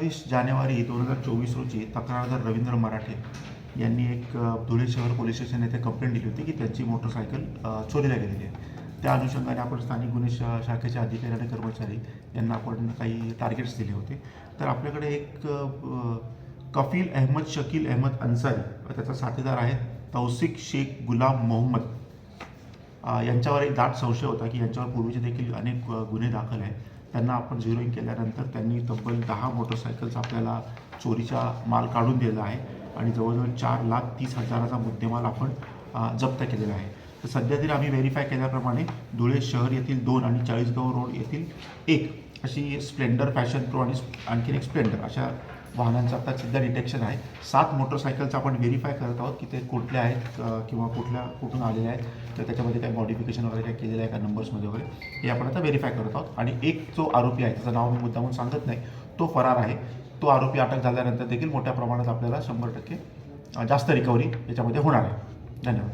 वीस जानेवारी दोन हजार चोवीस रोजी तक्रारदार रवींद्र मराठे यांनी एक धुळे शहर पोलीस स्टेशन येथे कंप्लेंट दिली होती की त्यांची मोटरसायकल चोरीला गेलेली आहे. त्या अनुषंगाने आपण स्थानिक गुन्हे शा शाखेचे अधिकारी आणि कर्मचारी यांना आपण काही टार्गेट्स दिले होते. तर आपल्याकडे एक कफील अहमद शकील अहमद अन्सारी त्याचा साथीदार आहे तौसिक शेख गुलाम मोहम्मद. यांच्यावर एक दाट संशय होता की यांच्यावर पूर्वीचे देखील अनेक गुन्हे दाखल आहेत. त्यांना आपण झिरोईंग केल्यानंतर त्यांनी तब्बल दहा मोटरसायकल्स आपल्याला चोरीचा माल काढून दिलेला आहे आणि जवळजवळ चार लाख तीस हजाराचा मुद्देमाल आपण जप्त केलेला आहे. तर सध्या तरी आम्ही व्हेरीफाय केल्याप्रमाणे धुळे शहर येथील दोन आणि चाळीसगाव रोड येथील एक अशी स्प्लेंडर फॅशन प्रो आणि आणखीन एक स्प्लेंडर अशा वाहनांचं आता सध्या डिटेक्शन आहे. सात मोटरसायकलचं आपण व्हेरीफाय करत आहोत की ते कुठल्या आहेत किंवा कुठल्या कुठून आलेल्या आहेत. तर त्याच्यामध्ये काय मॉडिफिकेशन वगैरे काय केलेलं आहे का नंबर्समध्ये वगैरे हे आपण आता व्हेरीफाय करत आहोत. आणि एक जो आरोपी आहे त्याचं नाव मी मुद्दामून सांगत नाही तो फरार आहे. तो आरोपी अटक झाल्यानंतर देखील मोठ्या प्रमाणात आपल्याला शंभर टक्के जास्त रिकव्हरी याच्यामध्ये होणार आहे. धन्यवाद.